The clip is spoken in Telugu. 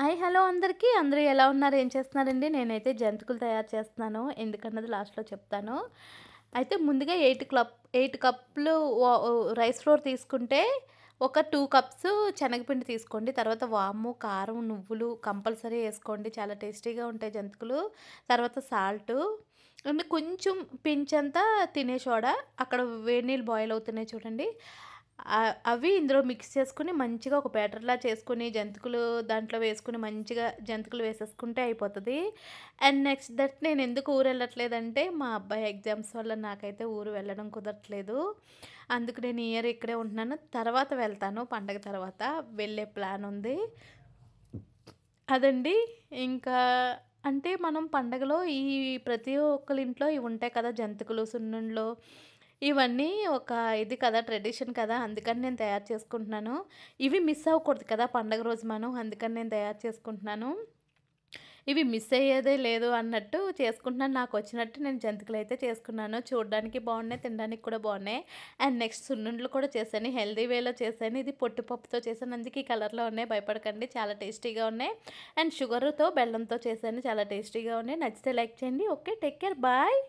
హాయ్ హలో అందరికీ. అందరూ ఎలా ఉన్నారు? ఏం చేస్తున్నారండి? నేనైతే జంతికలు తయారు చేస్తున్నాను. ఎందుకన్నది లాస్ట్లో చెప్తాను. అయితే ముందుగా ఎయిట్ క్లప్ ఎయిట్ కప్లు రైస్ ఫ్లోర్ తీసుకుంటే ఒక టూ కప్స్ శనగపిండి తీసుకోండి. తర్వాత వాము కారం నువ్వులు కంపల్సరీ వేసుకోండి. చాలా టేస్టీగా ఉంటాయి జంతికలు. తర్వాత సాల్ట్. అండ్ కొంచెం పించంతా తినే సోడా అక్కడ వేడి నీళ్ళు బాయిల్ అవుతున్నాయి చూడండి. అవి ఇందులో మిక్స్ చేసుకుని మంచిగా ఒక బ్యాటర్లా చేసుకుని జంతికలు దాంట్లో వేసుకుని మంచిగా జంతికలు వేసేసుకుంటే అయిపోతుంది. అండ్ నెక్స్ట్ దట్ నేను ఎందుకు ఊరు వెళ్ళట్లేదంటే మా అబ్బాయి ఎగ్జామ్స్ వల్ల నాకైతే ఊరు వెళ్ళడం కుదరట్లేదు. అందుకు నేను ఇయర్ ఇక్కడే ఉంటున్నాను. తర్వాత వెళ్తాను పండగ తర్వాత. వెళ్ళే ప్లాన్ ఉంది. అదండి. ఇంకా అంటే మనం పండగలో ఈ ప్రతి ఒక్కరి ఇంట్లో ఇవి ఉంటాయి కదా జంతికలు సున్నుండ్లు ఇవన్నీ ఒక ఇది కదా ట్రెడిషన్ కదా అందుకని నేను తయారు చేసుకుంటున్నాను. ఇవి మిస్ అవ్వకూడదు కదా పండగ రోజు మనం అందుకని నేను తయారు చేసుకుంటున్నాను. ఇవి మిస్ అయ్యేదే లేదు అన్నట్టు చేసుకుంటున్నాను. నాకు వచ్చినట్టు నేను జంతికలు అయితే చేసుకున్నాను. చూడడానికి బాగున్నాయి తినడానికి కూడా బాగున్నాయి. అండ్ నెక్స్ట్ సున్నుండ్లు కూడా చేశాను. హెల్దీ వేలో చేశాను. ఇది పొట్టుపప్పుతో చేశాను. అందుకే ఈ కలర్లో ఉన్నాయి. భయపడకండి. చాలా టేస్టీగా ఉన్నాయి. అండ్ షుగర్తో బెల్లంతో చేశాను. చాలా టేస్టీగా ఉన్నాయి. నచ్చితే లైక్ చేయండి. Okay take care. బాయ్.